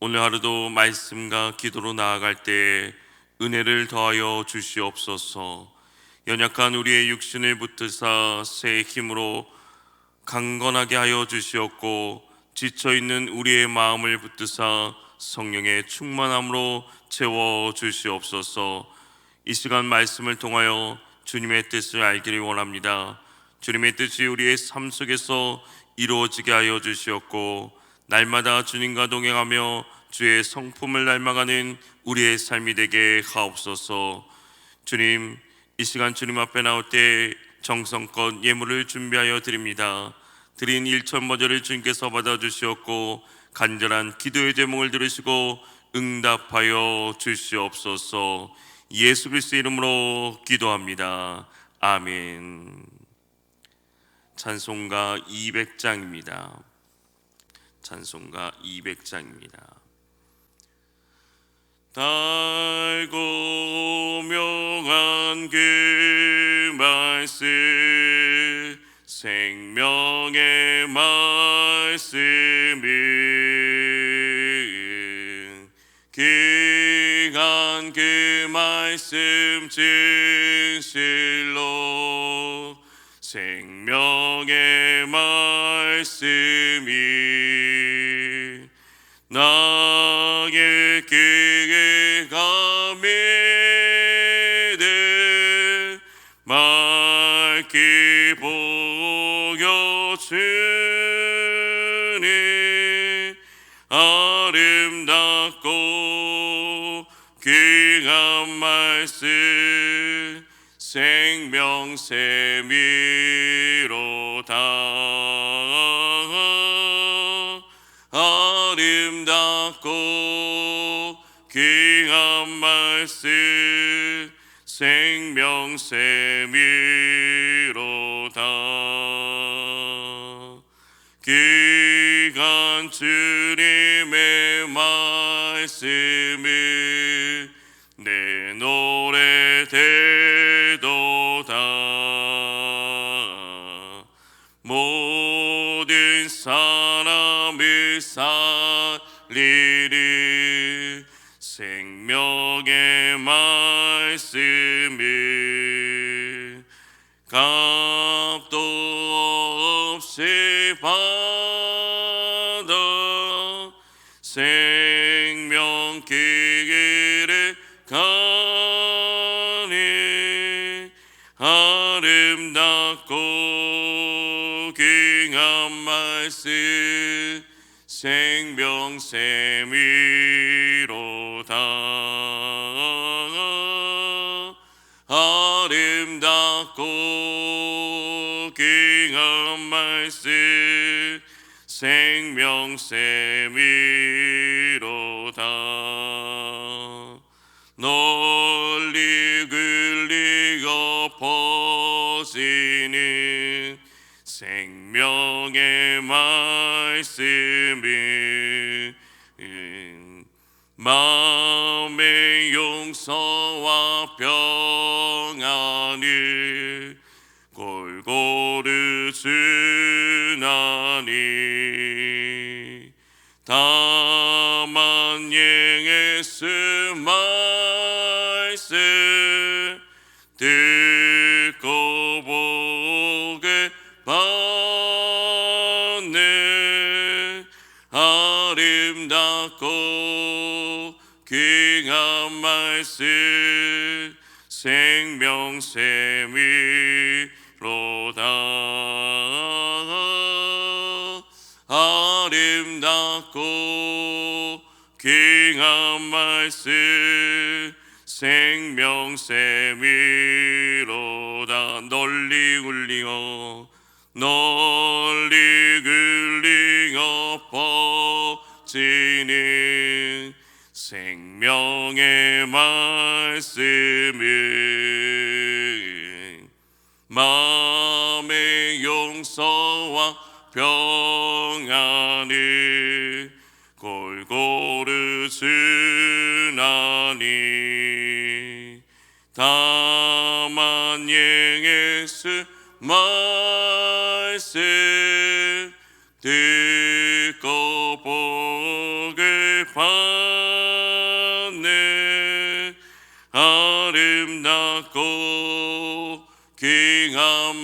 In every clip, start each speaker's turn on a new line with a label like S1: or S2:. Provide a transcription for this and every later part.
S1: 오늘 하루도 말씀과 기도로 나아갈 때 은혜를 더하여 주시옵소서. 연약한 우리의 육신을 붙드사 새 힘으로 강건하게 하여 주시옵고 지쳐 있는 우리의 마음을 붙드사 성령의 충만함으로 채워 주시옵소서. 이 시간 말씀을 통하여 주님의 뜻을 알기를 원합니다. 주님의 뜻이 우리의 삶 속에서 이루어지게 하여 주시옵고 날마다 주님과 동행하며 주의 성품을 닮아가는 우리의 삶이 되게 하옵소서. 주님, 이 시간 주님 앞에 나올 때 정성껏 예물을 준비하여 드립니다. 드린 일천머저를 주님께서 받아주시었고 간절한 기도의 제목을 들으시고 응답하여 주시옵소서. 예수 그리스도 이름으로 기도합니다. 아멘. 찬송가 200장입니다. 찬송가 200장입니다. 달고 명한 그 말씀 생명의 말씀은 귀한 그 말씀 진실로 생명의 말씀이 나의 귀에 감히들 맑게 보여주니 아름답고 귀한 말씀 생명세미 생명세미로다. 귀한 주님의 말씀을 생명세미로다. 아름답고 귀한 말씀 생명세미 말씀 생명샘이로다. 아름답고 귀한 말씀 생명샘이로다. 널리 울리어 널리 울리어 퍼지는 생명의 말씀은 마음의 용서와 평안을 골고루 주나니 다만 예수 말씀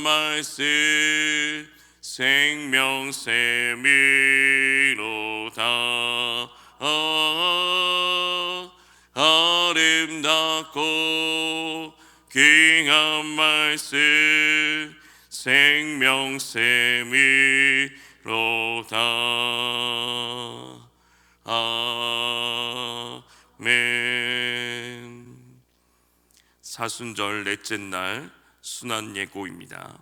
S1: 말씀 생명샘이로다. 아름답고 귀한 말씀 생명샘이로다. 아멘. 사순절 넷째 날 순환 예고입니다.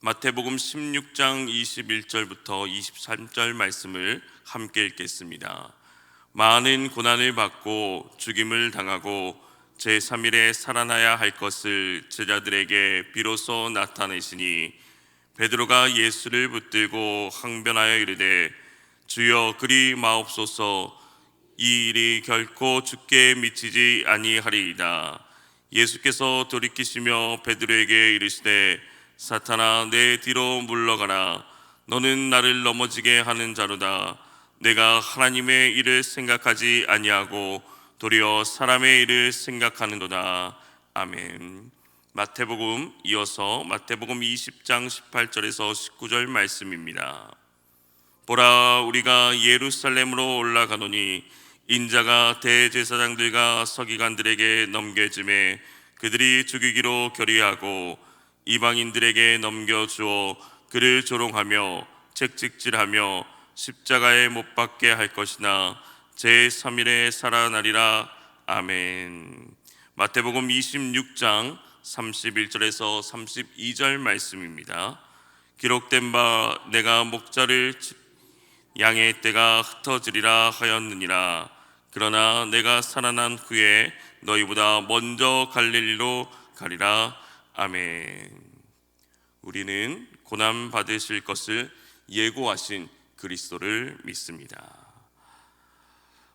S1: 마태복음 16장 21절부터 23절 말씀을 함께 읽겠습니다. 많은 고난을 받고 죽임을 당하고 제3일에 살아나야 할 것을 제자들에게 비로소 나타내시니 베드로가 예수를 붙들고 항변하여 이르되 주여 그리 마옵소서 이 일이 결코 죽게 미치지 아니하리이다. 예수께서 돌이키시며 베드로에게 이르시되 사탄아 내 뒤로 물러가라. 너는 나를 넘어지게 하는 자로다. 내가 하나님의 일을 생각하지 아니하고 도리어 사람의 일을 생각하는도다. 아멘. 마태복음 이어서 마태복음 20장 18절에서 19절 말씀입니다. 보라 우리가 예루살렘으로 올라가노니 인자가 대제사장들과 서기관들에게 넘겨짐에 그들이 죽이기로 결의하고 이방인들에게 넘겨주어 그를 조롱하며 책찍질하며 십자가에 못 박게 할 것이나 제3일에 살아나리라. 아멘. 마태복음 26장 31절에서 32절 말씀입니다. 기록된 바 내가 목자를 양의 때가 흩어지리라 하였느니라 그러나 내가 살아난 후에 너희보다 먼저 갈릴리로 가리라 아멘. 우리는 고난 받으실 것을 예고하신 그리스도를 믿습니다.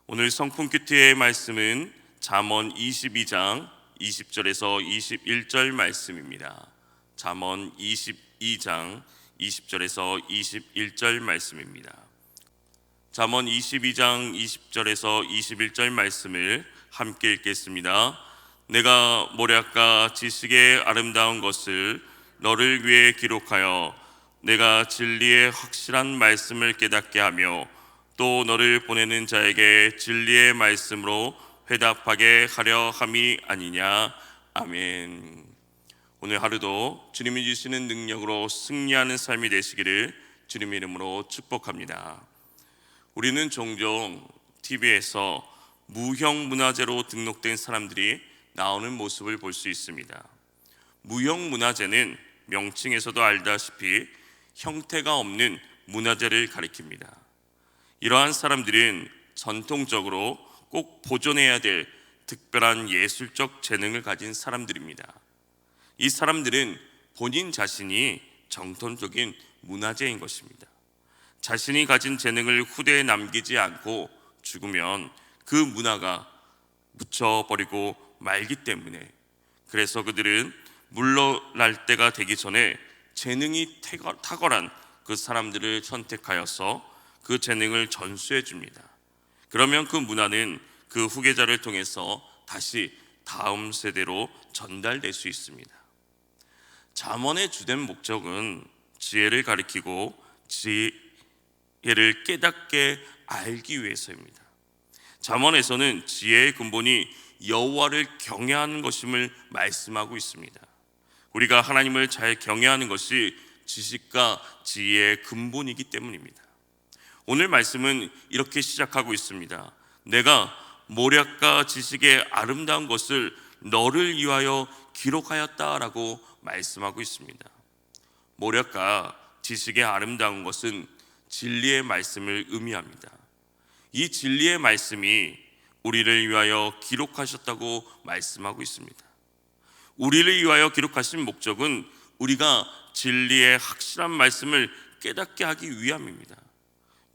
S1: 오늘 성품 큐티의 말씀은 잠언 22장 20절에서 21절 말씀입니다. 잠언 22장 20절에서 21절 말씀입니다. 잠언 22장 20절에서 21절 말씀을 함께 읽겠습니다. 내가 모략과 지식의 아름다운 것을 너를 위해 기록하여 내가 진리의 확실한 말씀을 깨닫게 하며 또 너를 보내는 자에게 진리의 말씀으로 회답하게 하려 함이 아니냐 아멘. 오늘 하루도 주님이 주시는 능력으로 승리하는 삶이 되시기를 주님의 이름으로 축복합니다. 우리는 종종 TV에서 무형 문화재로 등록된 사람들이 나오는 모습을 볼 수 있습니다. 무형 문화재는 명칭에서도 알다시피 형태가 없는 문화재를 가리킵니다. 이러한 사람들은 전통적으로 꼭 보존해야 될 특별한 예술적 재능을 가진 사람들입니다. 이 사람들은 본인 자신이 정통적인 문화재인 것입니다. 자신이 가진 재능을 후대에 남기지 않고 죽으면 그 문화가 묻혀버리고 말기 때문에 그래서 그들은 물러날 때가 되기 전에 재능이 탁월한 그 사람들을 선택하여서 그 재능을 전수해 줍니다. 그러면 그 문화는 그 후계자를 통해서 다시 다음 세대로 전달될 수 있습니다. 잠언의 주된 목적은 지혜를 가리키고 지 혜를 깨닫게 알기 위해서입니다. 잠언에서는 지혜의 근본이 여호와를 경외하는 것임을 말씀하고 있습니다. 우리가 하나님을 잘 경외하는 것이 지식과 지혜의 근본이기 때문입니다. 오늘 말씀은 이렇게 시작하고 있습니다. 내가 모략과 지식의 아름다운 것을 너를 위하여 기록하였다라고 말씀하고 있습니다. 모략과 지식의 아름다운 것은 진리의 말씀을 의미합니다. 이 진리의 말씀이 우리를 위하여 기록하셨다고 말씀하고 있습니다. 우리를 위하여 기록하신 목적은 우리가 진리의 확실한 말씀을 깨닫게 하기 위함입니다.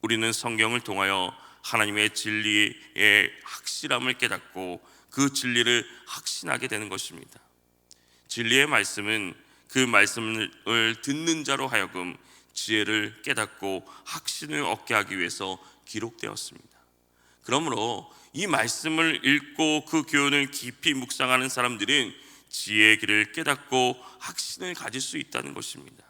S1: 우리는 성경을 통하여 하나님의 진리의 확실함을 깨닫고 그 진리를 확신하게 되는 것입니다. 진리의 말씀은 그 말씀을 듣는 자로 하여금 지혜를 깨닫고 확신을 얻게 하기 위해서 기록되었습니다. 그러므로 이 말씀을 읽고 그 교훈을 깊이 묵상하는 사람들은 지혜의 길을 깨닫고 확신을 가질 수 있다는 것입니다.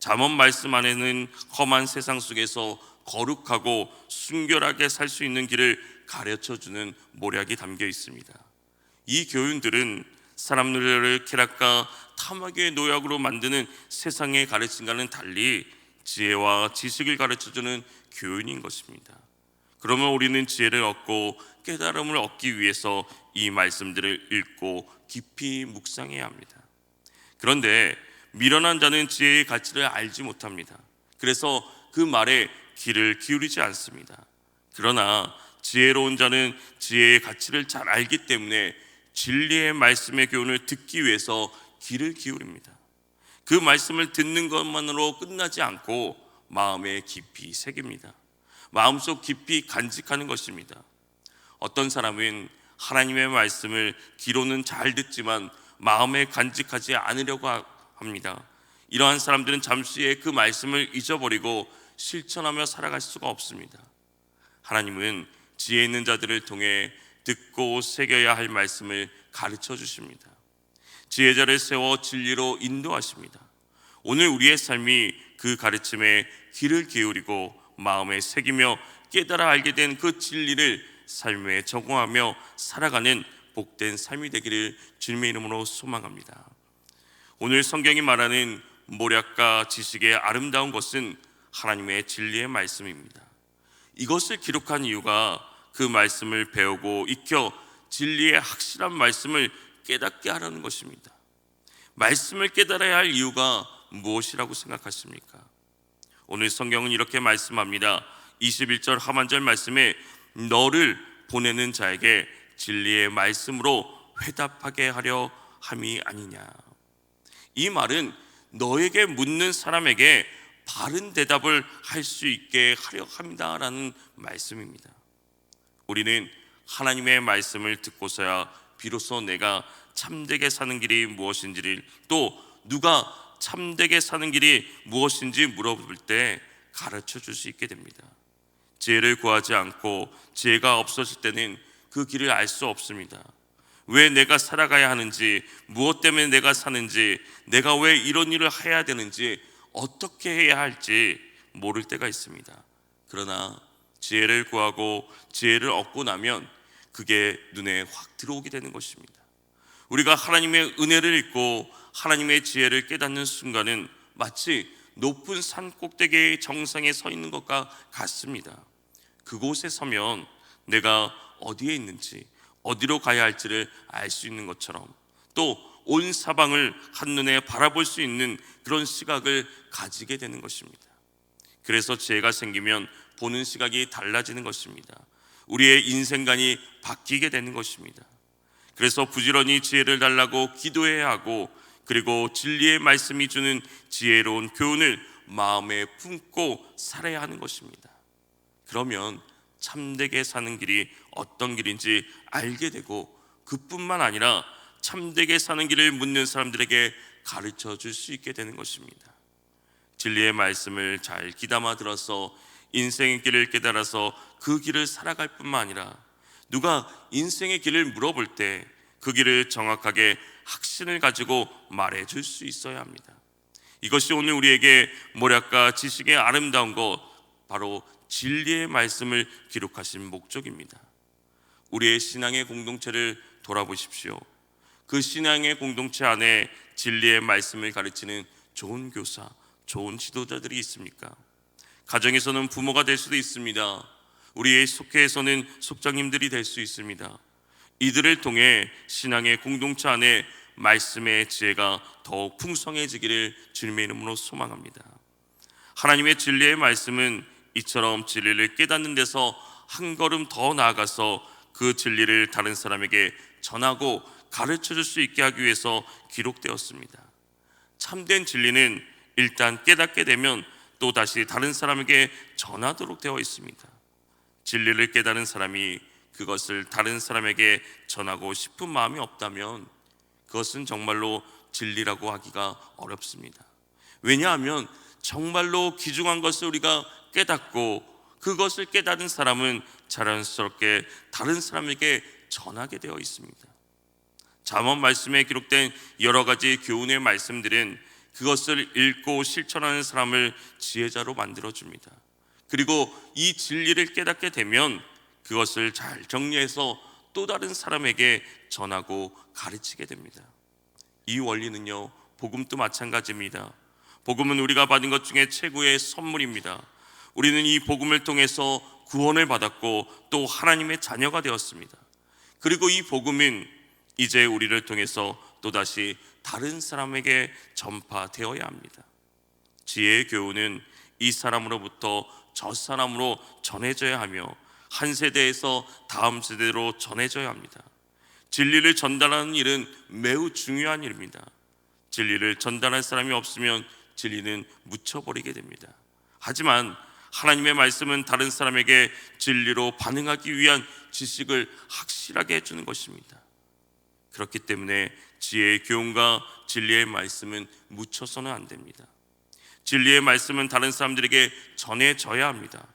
S1: 잠언 말씀 안에는 험한 세상 속에서 거룩하고 순결하게 살 수 있는 길을 가르쳐 주는 모략이 담겨 있습니다. 이 교훈들은 사람들을 쾌락과 탐욕의 노약으로 만드는 세상의 가르침과는 달리 지혜와 지식을 가르쳐 주는 교훈인 것입니다. 그러면 우리는 지혜를 얻고 깨달음을 얻기 위해서 이 말씀들을 읽고 깊이 묵상해야 합니다. 그런데 미련한 자는 지혜의 가치를 알지 못합니다. 그래서 그 말에 귀를 기울이지 않습니다. 그러나 지혜로운 자는 지혜의 가치를 잘 알기 때문에 진리의 말씀의 교훈을 듣기 위해서 귀를 기울입니다. 그 말씀을 듣는 것만으로 끝나지 않고 마음에 깊이 새깁니다. 마음속 깊이 간직하는 것입니다. 어떤 사람은 하나님의 말씀을 귀로는 잘 듣지만 마음에 간직하지 않으려고 합니다. 이러한 사람들은 잠시에 그 말씀을 잊어버리고 실천하며 살아갈 수가 없습니다. 하나님은 지혜 있는 자들을 통해 듣고 새겨야 할 말씀을 가르쳐 주십니다. 지혜자를 세워 진리로 인도하십니다. 오늘 우리의 삶이 그 가르침에 귀를 기울이고 마음에 새기며 깨달아 알게 된 그 진리를 삶에 적용하며 살아가는 복된 삶이 되기를 주님의 이름으로 소망합니다. 오늘 성경이 말하는 모략과 지식의 아름다운 것은 하나님의 진리의 말씀입니다. 이것을 기록한 이유가 그 말씀을 배우고 익혀 진리의 확실한 말씀을 깨닫게 하라는 것입니다. 말씀을 깨달아야 할 이유가 무엇이라고 생각하십니까? 오늘 성경은 이렇게 말씀합니다. 21절 하반절 말씀에 너를 보내는 자에게 진리의 말씀으로 회답하게 하려 함이 아니냐. 이 말은 너에게 묻는 사람에게 바른 대답을 할 수 있게 하려 합니다라는 말씀입니다. 우리는 하나님의 말씀을 듣고서야 비로소 내가 참되게 사는 길이 무엇인지를 또 누가 참되게 사는 길이 무엇인지 물어볼 때 가르쳐 줄 수 있게 됩니다. 지혜를 구하지 않고 지혜가 없어질 때는 그 길을 알 수 없습니다. 왜 내가 살아가야 하는지, 무엇 때문에 내가 사는지, 내가 왜 이런 일을 해야 되는지, 어떻게 해야 할지 모를 때가 있습니다. 그러나 지혜를 구하고 지혜를 얻고 나면 그게 눈에 확 들어오게 되는 것입니다. 우리가 하나님의 은혜를 잊고 하나님의 지혜를 깨닫는 순간은 마치 높은 산 꼭대기의 정상에 서 있는 것과 같습니다. 그곳에 서면 내가 어디에 있는지 어디로 가야 할지를 알 수 있는 것처럼 또 온 사방을 한눈에 바라볼 수 있는 그런 시각을 가지게 되는 것입니다. 그래서 지혜가 생기면 보는 시각이 달라지는 것입니다. 우리의 인생관이 바뀌게 되는 것입니다. 그래서 부지런히 지혜를 달라고 기도해야 하고 그리고 진리의 말씀이 주는 지혜로운 교훈을 마음에 품고 살아야 하는 것입니다. 그러면 참되게 사는 길이 어떤 길인지 알게 되고 그뿐만 아니라 참되게 사는 길을 묻는 사람들에게 가르쳐 줄 수 있게 되는 것입니다. 진리의 말씀을 잘 귀담아 들어서 인생의 길을 깨달아서 그 길을 살아갈 뿐만 아니라 누가 인생의 길을 물어볼 때 그 길을 정확하게 확신을 가지고 말해 줄 수 있어야 합니다. 이것이 오늘 우리에게 모략과 지식의 아름다운 것 바로 진리의 말씀을 기록하신 목적입니다. 우리의 신앙의 공동체를 돌아보십시오. 그 신앙의 공동체 안에 진리의 말씀을 가르치는 좋은 교사, 좋은 지도자들이 있습니까? 가정에서는 부모가 될 수도 있습니다. 우리의 속회에서는 속장님들이 될 수 있습니다. 이들을 통해 신앙의 공동체 안에 말씀의 지혜가 더욱 풍성해지기를 주님의 이름으로 소망합니다. 하나님의 진리의 말씀은 이처럼 진리를 깨닫는 데서 한 걸음 더 나아가서 그 진리를 다른 사람에게 전하고 가르쳐 줄 수 있게 하기 위해서 기록되었습니다. 참된 진리는 일단 깨닫게 되면 또 다시 다른 사람에게 전하도록 되어 있습니다. 진리를 깨달은 사람이 그것을 다른 사람에게 전하고 싶은 마음이 없다면 그것은 정말로 진리라고 하기가 어렵습니다. 왜냐하면 정말로 귀중한 것을 우리가 깨닫고 그것을 깨달은 사람은 자연스럽게 다른 사람에게 전하게 되어 있습니다. 잠언 말씀에 기록된 여러 가지 교훈의 말씀들은 그것을 읽고 실천하는 사람을 지혜자로 만들어 줍니다. 그리고 이 진리를 깨닫게 되면 그것을 잘 정리해서 또 다른 사람에게 전하고 가르치게 됩니다. 이 원리는요, 복음도 마찬가지입니다. 복음은 우리가 받은 것 중에 최고의 선물입니다. 우리는 이 복음을 통해서 구원을 받았고 또 하나님의 자녀가 되었습니다. 그리고 이 복음은 이제 우리를 통해서 또다시 다른 사람에게 전파되어야 합니다. 지혜의 교훈은 이 사람으로부터 저 사람으로 전해져야 하며 한 세대에서 다음 세대로 전해져야 합니다. 진리를 전달하는 일은 매우 중요한 일입니다. 진리를 전달할 사람이 없으면 진리는 묻혀버리게 됩니다. 하지만 하나님의 말씀은 다른 사람에게 진리로 반응하기 위한 지식을 확실하게 해주는 것입니다. 그렇기 때문에 지혜의 교훈과 진리의 말씀은 묻혀서는 안 됩니다. 진리의 말씀은 다른 사람들에게 전해져야 합니다.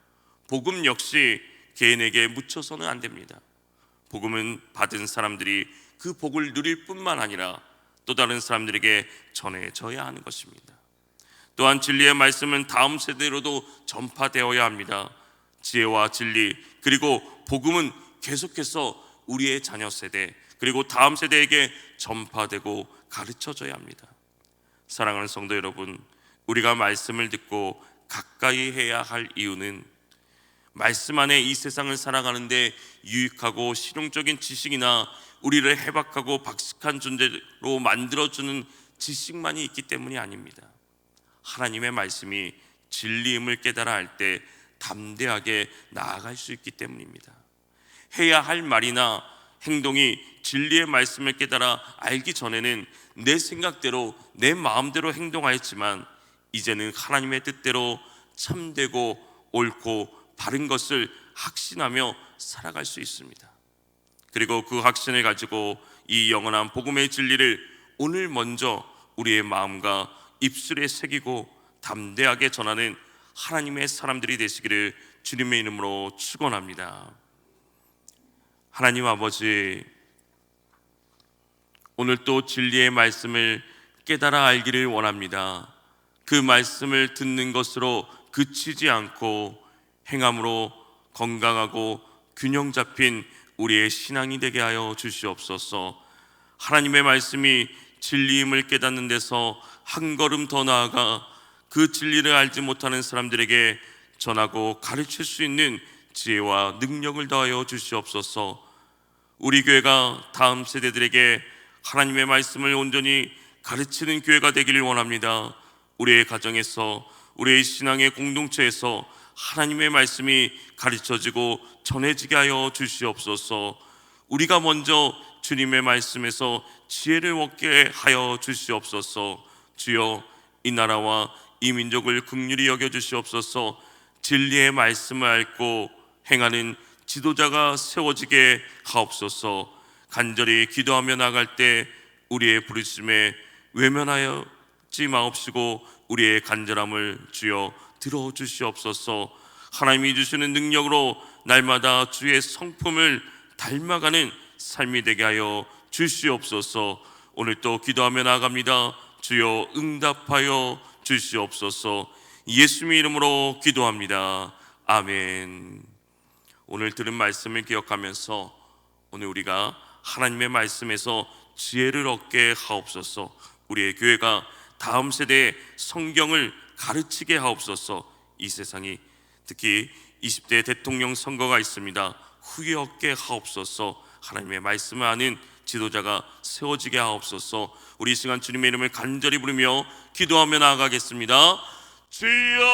S1: 복음 역시 개인에게 묻혀서는 안 됩니다. 복음은 받은 사람들이 그 복을 누릴 뿐만 아니라 또 다른 사람들에게 전해져야 하는 것입니다. 또한 진리의 말씀은 다음 세대로도 전파되어야 합니다. 지혜와 진리 그리고 복음은 계속해서 우리의 자녀 세대 그리고 다음 세대에게 전파되고 가르쳐져야 합니다. 사랑하는 성도 여러분, 우리가 말씀을 듣고 가까이 해야 할 이유는 말씀 안에 이 세상을 살아가는데 유익하고 실용적인 지식이나 우리를 해박하고 박식한 존재로 만들어주는 지식만이 있기 때문이 아닙니다. 하나님의 말씀이 진리임을 깨달아 할 때 담대하게 나아갈 수 있기 때문입니다. 해야 할 말이나 행동이 진리의 말씀을 깨달아 알기 전에는 내 생각대로 내 마음대로 행동하였지만 이제는 하나님의 뜻대로 참되고 옳고 바른 것을 확신하며 살아갈 수 있습니다. 그리고 그 확신을 가지고 이 영원한 복음의 진리를 오늘 먼저 우리의 마음과 입술에 새기고 담대하게 전하는 하나님의 사람들이 되시기를 주님의 이름으로 축원합니다. 하나님 아버지 오늘 또 진리의 말씀을 깨달아 알기를 원합니다. 그 말씀을 듣는 것으로 그치지 않고 행함으로 건강하고 균형 잡힌 우리의 신앙이 되게 하여 주시옵소서. 하나님의 말씀이 진리임을 깨닫는 데서 한 걸음 더 나아가 그 진리를 알지 못하는 사람들에게 전하고 가르칠 수 있는 지혜와 능력을 더하여 주시옵소서. 우리 교회가 다음 세대들에게 하나님의 말씀을 온전히 가르치는 교회가 되기를 원합니다. 우리의 가정에서 우리의 신앙의 공동체에서 하나님의 말씀이 가르쳐지고 전해지게 하여 주시옵소서. 우리가 먼저 주님의 말씀에서 지혜를 얻게 하여 주시옵소서. 주여 이 나라와 이 민족을 긍휼히 여겨 주시옵소서. 진리의 말씀을 앓고 행하는 지도자가 세워지게 하옵소서. 간절히 기도하며 나갈 때 우리의 부르심에 외면하여 지 마옵시고 우리의 간절함을 주여 들어 주시옵소서. 하나님이 주시는 능력으로 날마다 주의 성품을 닮아가는 삶이 되게 하여 주시옵소서. 오늘 또 기도하며 나갑니다. 주여 응답하여 주시옵소서. 예수님 이름으로 기도합니다. 아멘. 오늘 들은 말씀을 기억하면서 오늘 우리가 하나님의 말씀에서 지혜를 얻게 하옵소서. 우리의 교회가 다음 세대에 성경을 가르치게 하옵소서. 이 세상이 특히 20대 대통령 선거가 있습니다. 후회 얻게 하옵소서. 하나님의 말씀을 아는 지도자가 세워지게 하옵소서. 우리 이 시간 주님의 이름을 간절히 부르며 기도하며 나아가겠습니다. 주여